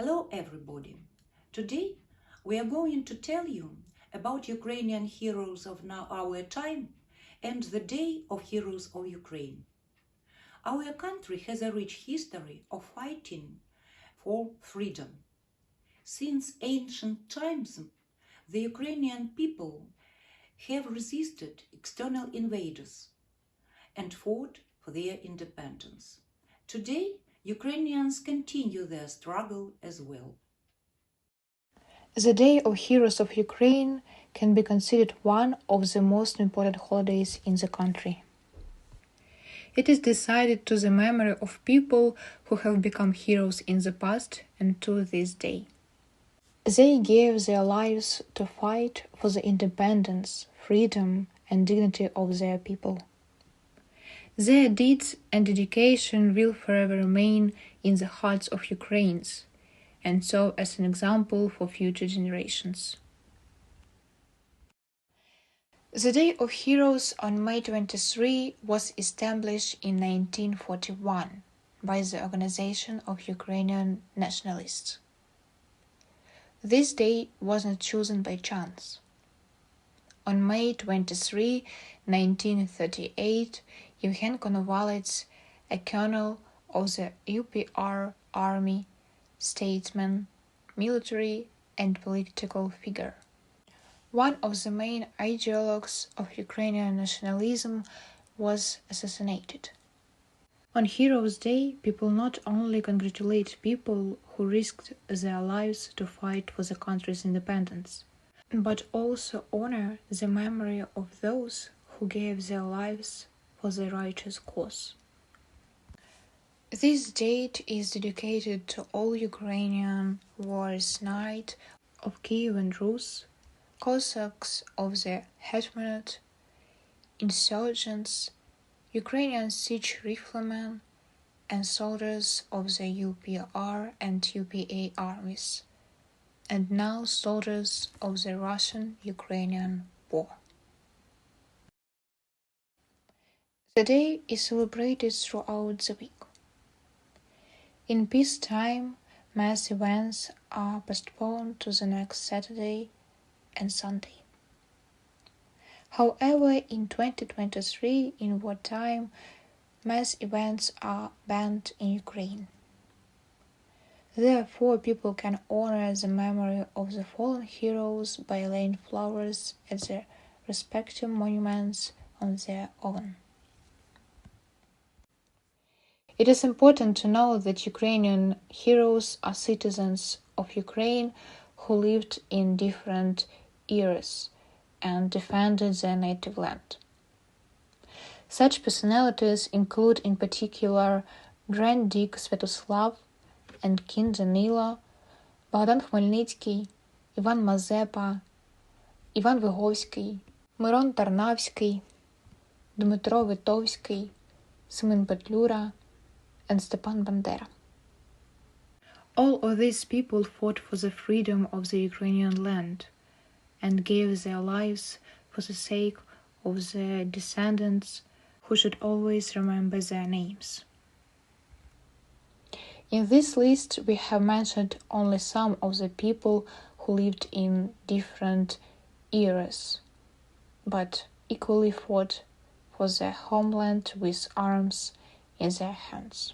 Hello, everybody. Today we are going to tell you about Ukrainian heroes of now our time and the Day of Heroes of Ukraine. Our country has a rich history of fighting for freedom. Since ancient times, the Ukrainian people have resisted external invaders and fought for their independence. Today, Ukrainians continue their struggle as well. The Day of Heroes of Ukraine can be considered one of the most important holidays in the country. It is decided to the memory of people who have become heroes in the past and to this day. They gave their lives to fight for the independence, freedom, and dignity of their people. Their deeds and dedication will forever remain in the hearts of Ukrainians and serve as an example for future generations. The Day of Heroes on May 23 was established in 1941 by the Organization of Ukrainian Nationalists. This day was not chosen by chance. On May 23, 1938, Yevhen Konovalets, a colonel of the UPR army, statesman, military, and political figure. One of the main ideologues of Ukrainian nationalism was assassinated. On Heroes' Day, people not only congratulate people who risked their lives to fight for the country's independence, but also honor the memory of those who gave their lives for the righteous cause. This date is dedicated to all Ukrainian warriors knights of Kiev and Rus, Cossacks of the Hetmanate, insurgents, Ukrainian siege riflemen, and soldiers of the UPR and UPA armies, and now soldiers of the Russian Ukrainian war. The day is celebrated throughout the week. In peacetime, mass events are postponed to the next Saturday and Sunday. However, in 2023, in wartime, mass events are banned in Ukraine. Therefore, people can honor the memory of the fallen heroes by laying flowers at their respective monuments on their own. It is important to know that Ukrainian heroes are citizens of Ukraine who lived in different eras and defended their native land. Such personalities include, in particular, Grand Duke Святослав and King Danilo, Богдан Хмельницький, Іван Мазепа, Іван Виговський, Мирон Тарнавський, Дмитро Витовський, Семен Петлюра, and Stepan Bandera. All of these people fought for the freedom of the Ukrainian land and gave their lives for the sake of their descendants who should always remember their names. In this list, we have mentioned only some of the people who lived in different eras, but equally fought for their homeland with arms in their hands.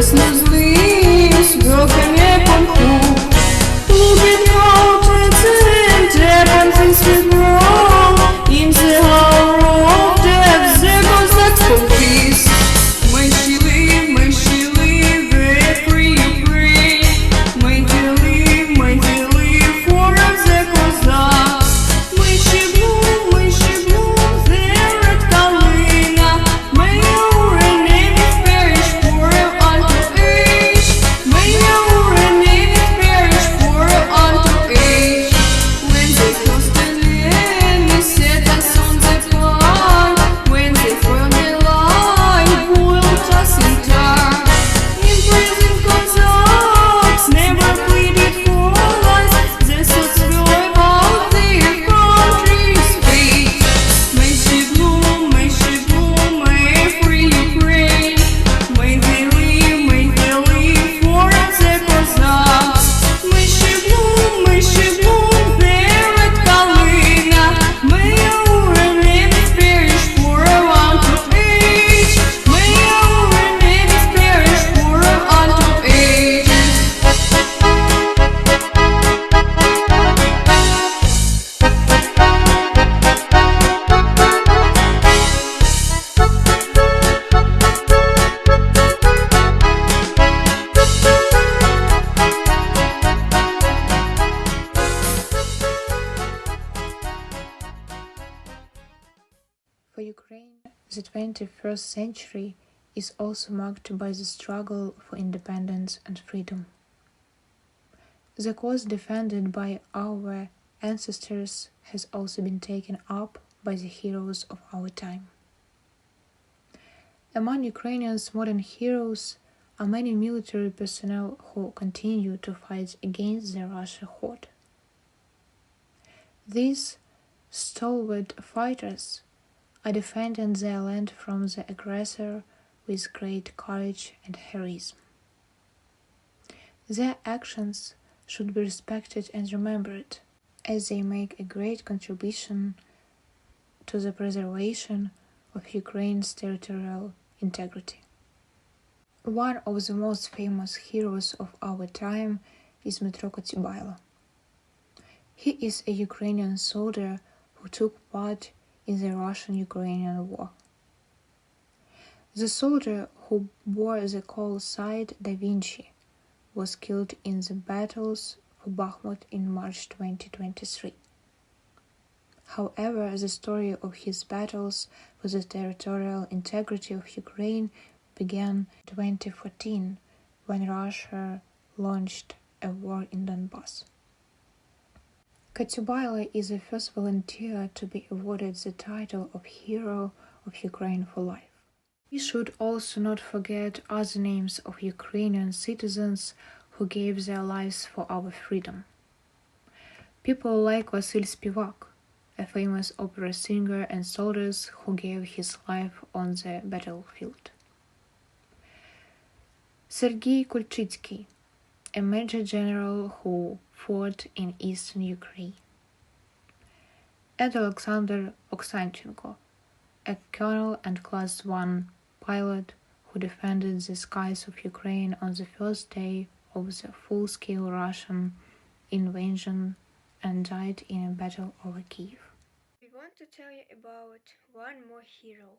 Christmas leaves broken 21st century is also marked by the struggle for independence and freedom. The cause defended by our ancestors has also been taken up by the heroes of our time. Among Ukrainians' modern heroes are many military personnel who continue to fight against the Russian horde. These stalwart fighters are defending their land from the aggressor with great courage and heroism. Their actions should be respected and remembered, as they make a great contribution to the preservation of Ukraine's territorial integrity. One of the most famous heroes of our time is Dmytro Kotybailo. He is a Ukrainian soldier who took part in the Russian Ukrainian War. The soldier who bore the call sign Da Vinci was killed in the battles for Bakhmut in March 2023. However, the story of his battles for the territorial integrity of Ukraine began in 2014 when Russia launched a war in Donbass. Kotybailo is the first volunteer to be awarded the title of Hero of Ukraine for Life. We should also not forget other names of Ukrainian citizens who gave their lives for our freedom. People like Vasyl Spivak, a famous opera singer and soldier who gave his life on the battlefield. Sergei Kulchitsky, a major general who fought in eastern Ukraine. And Alexander Oksanchenko, a colonel and class 1 pilot who defended the skies of Ukraine on the first day of the full scale Russian invasion and died in a battle over Kiev. We want to tell you about one more hero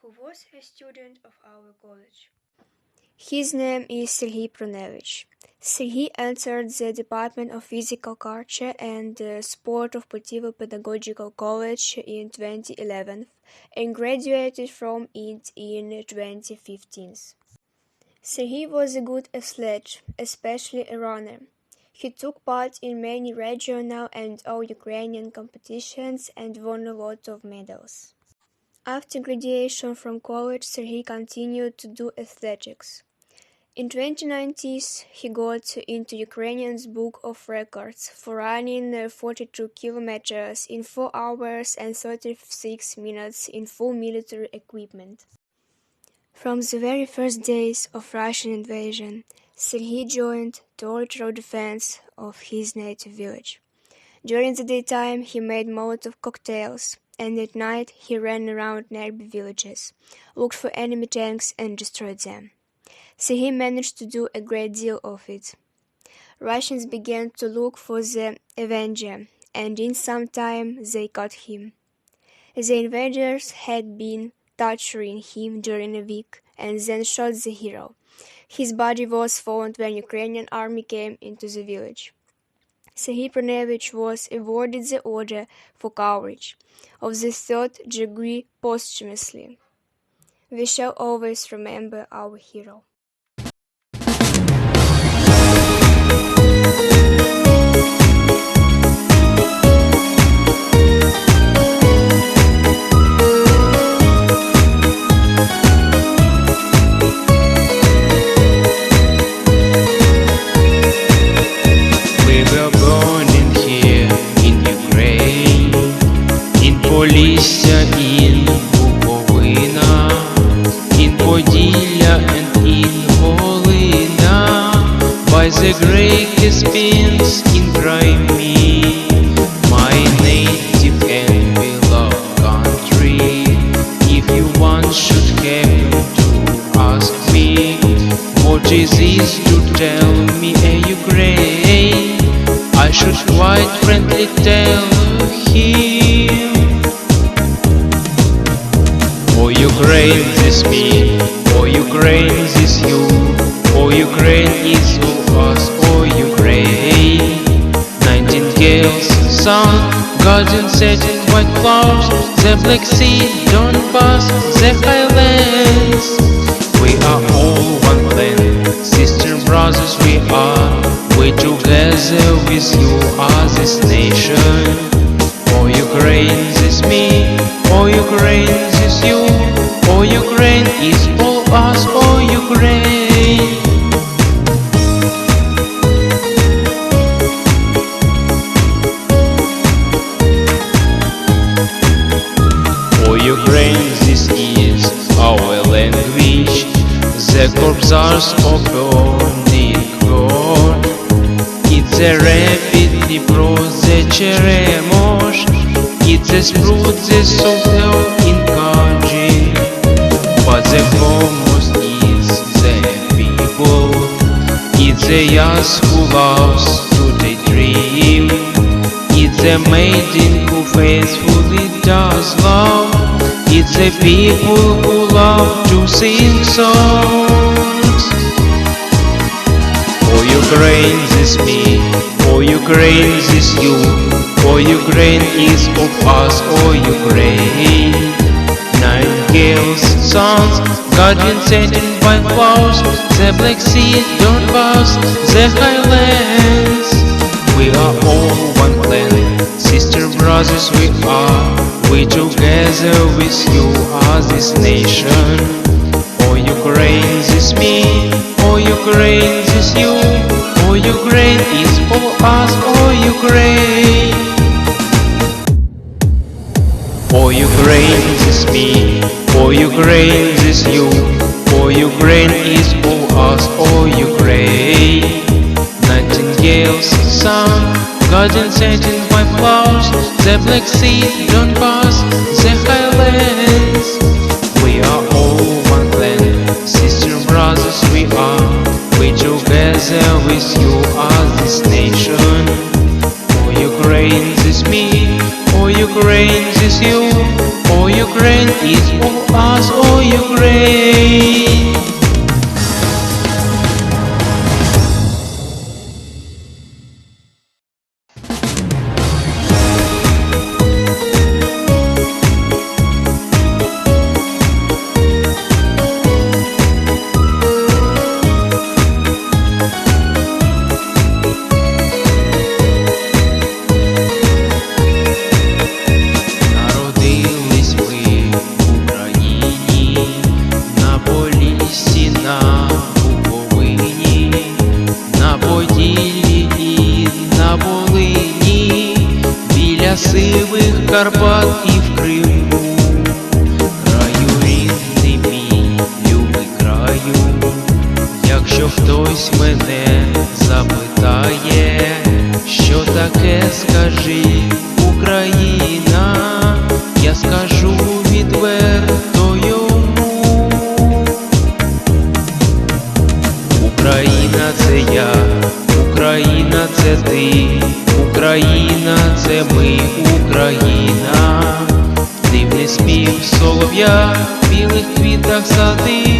who was a student of our college. His name is Sergei Prunevich. Sergei entered the Department of Physical Culture and Sport of Potivo Pedagogical College in 2011 and graduated from it in 2015. Sergei was a good athlete, especially a runner. He took part in many regional and all Ukrainian competitions and won a lot of medals. After graduation from college, Sergei continued to do athletics. In 2019, he got into Ukrainian's book of records for running uh, 42 kilometers in 4 hours and 36 minutes in full military equipment. From the very first days of Russian invasion, Sergei joined territorial defense of his native village. During the daytime, he made Molotov cocktails, and at night he ran around nearby villages, looked for enemy tanks, and destroyed them. Sergei managed to do a great deal of it. Russians began to look for the Avenger, and in some time they caught him. The invaders had been torturing him during a week and then shot the hero. His body was found when Ukrainian army came into the village. Sergei Pronevich was awarded the Order for Courage of the Third Degree posthumously. We shall always remember our hero. Frankly tell him. For Ukraine this me, for Ukraine this you, for Ukraine is who us, for Ukraine. Nightingales, sun, garden set in white clouds, the Black Sea, Donbass, the highlands. We are all one clan, sister brothers we are. We together with you are this nation. For Ukraine is me, for Ukraine is you, for Ukraine is all us, for Ukraine. A sprout, the soil in But the foremost is the people It's a yes who loves to daydream It's a maiden who faithfully does love It's a people who love to sing songs Ukraine is me, for Ukraine is you For Ukraine is of us, for Ukraine. Nine girls, sons, guardian setting by clouds The Black Sea, Donbass, the highlands. We are all one clan, sister brothers we are We together with you are this nation. For Ukraine is me, Ukraine is you For Ukraine is for us, for Ukraine For Ukraine is me, for Ukraine is you, for Ukraine is for us, for Ukraine. Nightingales, sun, garden setting by clouds, the Black Sea, Donbass, the highlands. We are all one clan, sister brothers we are. Together with you are this nation. For Ukraine is me, for Ukraine is you, for Ukraine is for us, for Ukraine. करपत of the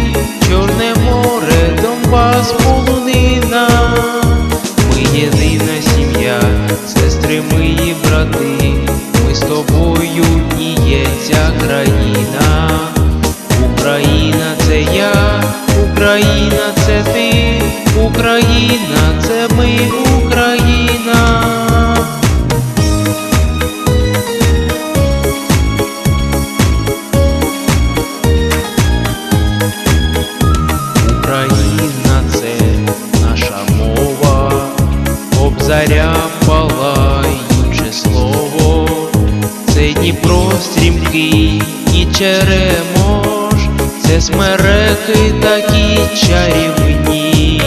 Дніпро стрімкий і черемош, це смереки такі чарівні,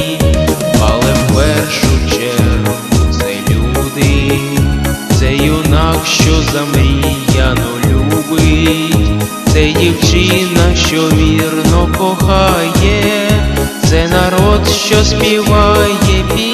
але в першу чергу це люди, це юнак, що замріяно любить, це дівчина, що вірно кохає, це народ, що співає пісні.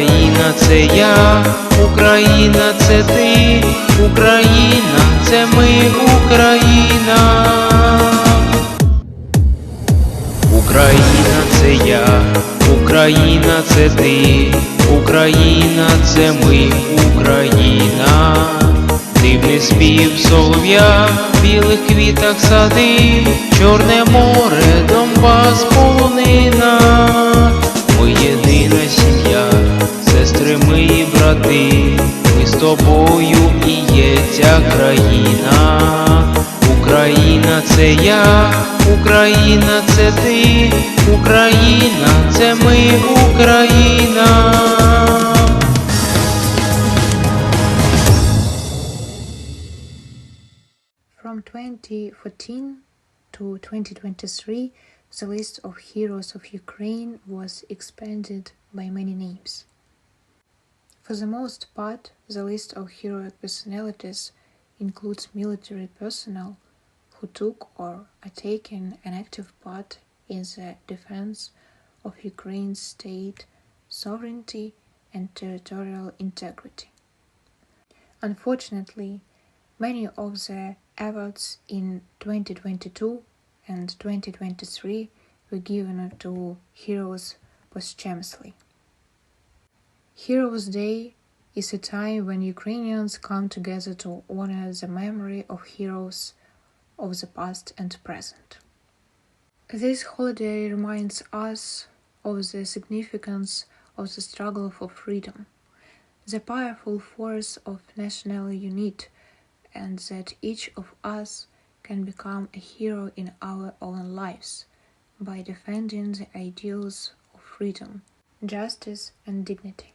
Україна це я, Україна це ти, Україна це ми, Україна. Україна це я, Україна це ти, Україна це ми, Україна. Дивний спів солов'я, білих квітах сади, Чорне море, Донбас, полонина. Сестри брати, ми з тобою і є ця країна. Україна це я, Україна це ти, Україна це ми, Україна. From 2014 to 2023, the list of heroes of Ukraine was expanded by many names. For the most part, the list of heroic personalities includes military personnel who took or are taking an active part in the defense of Ukraine's state sovereignty and territorial integrity. Unfortunately, many of the awards in 2022 and 2023 were given to heroes posthumously. Heroes' Day is a time when Ukrainians come together to honor the memory of heroes of the past and present. This holiday reminds us of the significance of the struggle for freedom, the powerful force of national unity, and that each of us can become a hero in our own lives by defending the ideals of freedom, justice, and dignity.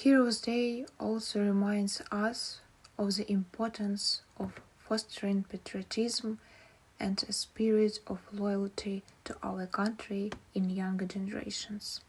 Heroes' Day also reminds us of the importance of fostering patriotism and a spirit of loyalty to our country in younger generations.